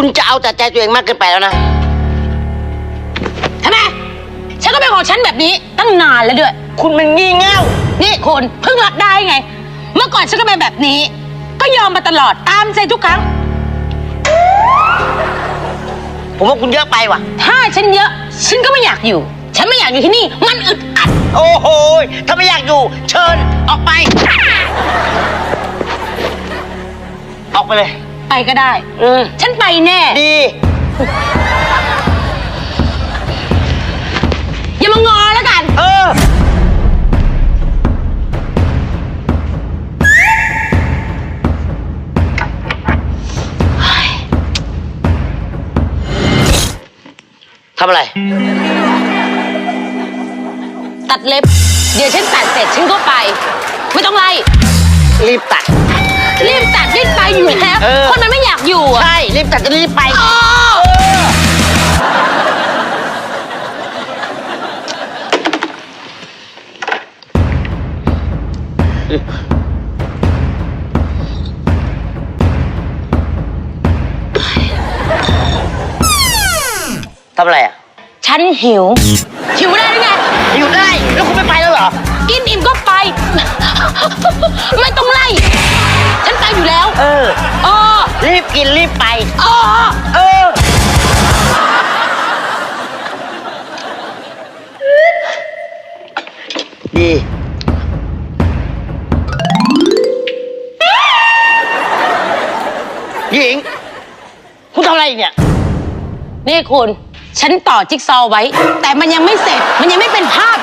คุณจะเอาแต่ใจตัวเองมากเกินไปแล้วนะ ทำไม ฉันก็เป็นของฉันแบบนี้ตั้งนานแล้วด้วย คุณมันงี่เง่า นี่คุณเพิ่งรักได้ไง เมื่อก่อนฉันก็เป็นแบบนี้ ก็ยอมมาตลอดตามใจทุกครั้ง ผมว่าคุณเยอะไปว่ะ ถ้าฉันเยอะ ฉันก็ไม่อยากอยู่ ฉันไม่อยากอยู่ที่นี่ มันอึดอัด โอ้โหยถ้าไม่อยากอยู่ เชิญออกไป ออกไปเลย ไปก็ได้ อืมฉันไปแน่ ดี อย่ามางอแล้วกัน เออ ทำอะไร ตัดเล็บ เดี๋ยวฉันตัดเสร็จฉันก็ไป ไม่ต้องไล่ รีบตัดรีบตัดรีบไป อยู่แล้ว เออ คนมันไม่อยากอยู่อะใช่ รีบตัดจะรีบไป อ๋อทำอะไรอะ ฉันหิว หิวได้หรือไง อยู่ได้ แล้วคุณไม่ไปแล้วเหรอ กินอิ่มก็ไป ไม่ต้องไล่ ฉันไปอยู่แล้ว เอออ๋อรีบกินรีบไปอ๋อเออ ดี หญิง คุณทำอะไรอีกเนี่ย นี่คุณ ฉันต่อจิ๊กซอว์ไว้ แต่มันยังไม่เสร็จ มันยังไม่เป็นภาพ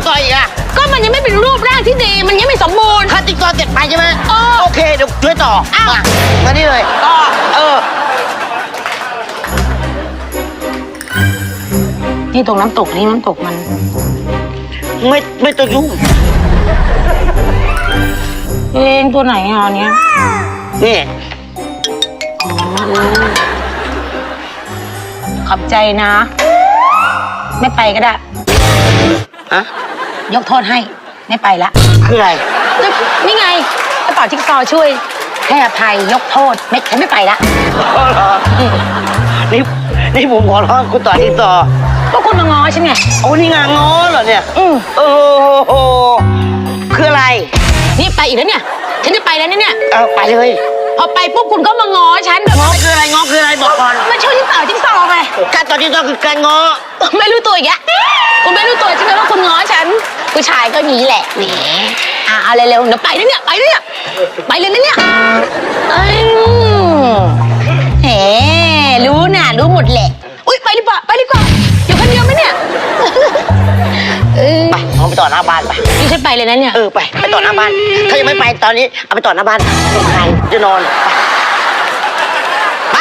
ต้องต่อจิ๊กซอว์อีกอะก็มันยังไม่เป็นรูปร่างที่ดี มันยังไม่สมบูรณ์ ถ้าจิ๊กซอว์เสร็จไปใช่ไหมเออ โอเคเดี๋ยวช่วยต่ออ้าว มามานี่เลยต่อเออนี่ตรงน้ำตกนี่น้ำตกมัน ไม่ไม่ต้องยุ่งเองตัวไหนอะอันเนี้ยนี่ขอบใจนะ ไม่ไปก็ได้ฮะ ยกโทษให้ไม่ไปละคืออะไรนี่ไงก็ต่อจิ๊กซอว์ช่วยให้อภัยยกโทษไม่ฉันไม่ไปละอ๋อเหรอนี่นี่ผมขอร้องคุณต่อที่ต่อก็คุณมาง้อฉันไงโอ้นี่งานง้อเหรอเนี่ยอืมโอ้โหคืออะไร นี่ไปอีกแล้วเนี่ย ฉันจะไปแล้วนะเนี่ยเอาไปเลย พอไปปุ๊บคุณก็มาง้อฉันแบบง้อคืออะไรง้อคืออะไรบอกก่อนมาช่วยฉันต่อจิ๊กซอว์ไงการต่อที่ต่อคือการง้อไม่รู้ตัวอีกอะคุณไม่รู้ตัวใช่ไหมว่าคุณง้อฉัน ผู้ชายก็งี้แหละแหมอะเอาเร็วๆเดี๋ยวไปนะเนี่ยไปนะเนี่ยไปเลยนะเนี่ยเอ้ยแหมรู้น่ะรู้หมดแหละอุ้ยไปดีกว่าไปดีกว่าอยู่คนเดียวไหมเนี่ย เออ ไปเอาไปต่อหน้าบ้านไปนี่ฉัน ไปเลยนะเนี่ย เออไปไปต่อหน้าบ้านถ้ายังไม่ไปตอนนี้เอาไปต่อหน้าบ้านใครจะนอนไปไป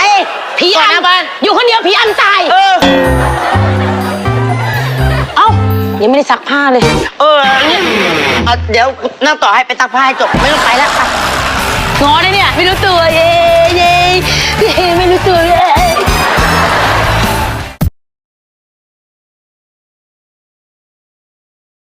ผีต่ออัหมน้าบ้าน อยู่คนเดียวผีอัมตาย เออ เอ้ายังไม่ได้ซักผ้าเลย เออเนี่ยเอาเดี๋ยวนั่งต่อให้ไปตักผ้าให้จบไม่ต้องไปแล้วไปง้อเลยเนี่ย ไม่รู้ตัวเย้เย้เย้ไม่รู้ตัวเย้